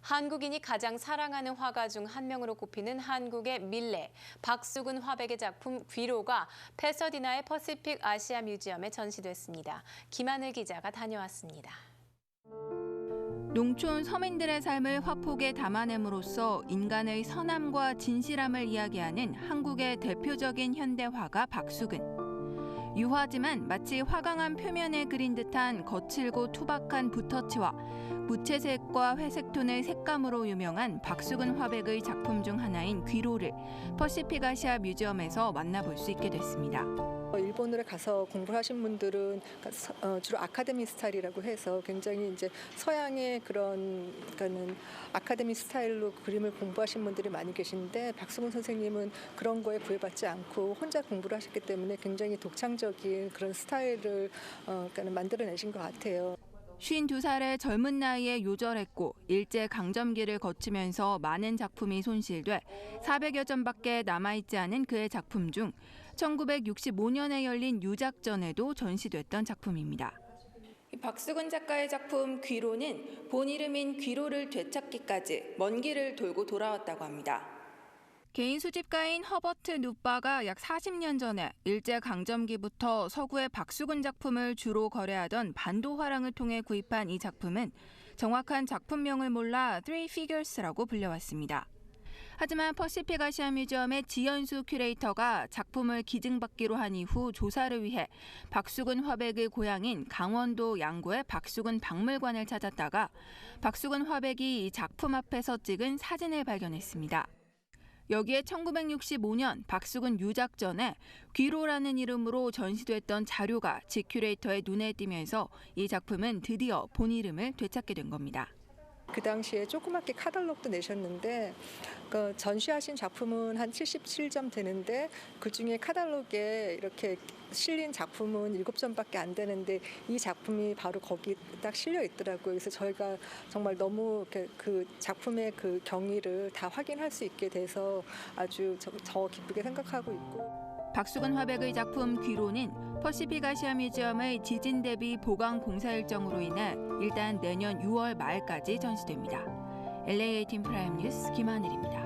한국인이 가장 사랑하는 화가 중 한 명으로 꼽히는 한국의 밀레, 박수근 화백의 작품 귀로가 패서디나의 퍼시픽 아시아 뮤지엄에 전시됐습니다. 김하늘 기자가 다녀왔습니다. 농촌 서민들의 삶을 화폭에 담아냄으로써 인간의 선함과 진실함을 이야기하는 한국의 대표적인 현대화가 박수근. 유화지만 마치 화강암 표면에 그린 듯한 거칠고 투박한 붓터치와 무채색과 회색톤의 색감으로 유명한 박수근 화백의 작품 중 하나인 귀로를 퍼시픽 아시아 뮤지엄에서 만나볼 수 있게 됐습니다. 어, 일본으로 가서 공부하신 분들은 그러니까 서- 어, 주로 아카데미 스타일이라고 해서 굉장히 이제 서양의 그런 그러니까는 아카데미 스타일로 그림을 공부하신 분들이 많이 계신데 박수근 선생님은 그런 거에 구애받지 않고 혼자 공부를 하셨기 때문에 굉장히 독창적인 그런 스타일을 어, 그러니까 만들어내신 것 같아요. 52살의 젊은 나이에 요절했고 일제 강점기를 거치면서 많은 작품이 손실돼 400여 점밖에 남아있지 않은 그의 작품 중 1965년에 열린 유작전에도 전시됐던 작품입니다. 박수근 작가의 작품 귀로는 본 이름인 귀로를 되찾기까지 먼 길을 돌고 돌아왔다고 합니다. 개인 수집가인 허버트 누바가 약 40년 전에 일제 강점기부터 서구의 박수근 작품을 주로 거래하던 반도 화랑을 통해 구입한 이 작품은 정확한 작품명을 몰라 Three Figures라고 불려왔습니다. 하지만 퍼시픽 아시아 뮤지엄의 지연수 큐레이터가 작품을 기증받기로 한 이후 조사를 위해 박수근 화백의 고향인 강원도 양구의 박수근 박물관을 찾았다가 박수근 화백이 이 작품 앞에서 찍은 사진을 발견했습니다. 여기에 1965년 박수근 유작전에 귀로라는 이름으로 전시됐던 자료가 지큐레이터의 눈에 띄면서 이 작품은 드디어 본 이름을 되찾게 된 겁니다. 그 당시에 조그맣게 카탈로그도 내셨는데 그 전시하신 작품은 한 77점 되는데 그 중에 카탈로그에 이렇게 실린 작품은 7점밖에 안 되는데 이 작품이 바로 거기 딱 실려 있더라고요. 그래서 저희가 정말 너무 그 작품의 그 경위를 다 확인할 수 있게 돼서 아주 저, 더 기쁘게 생각하고 있고. 박수근 화백의 작품 귀로는 퍼시픽 아시아 뮤지엄의 지진 대비 보강 공사 일정으로 인해 일단 내년 6월 말까지 전시됩니다. LA18 프라임 뉴스 김하늘입니다.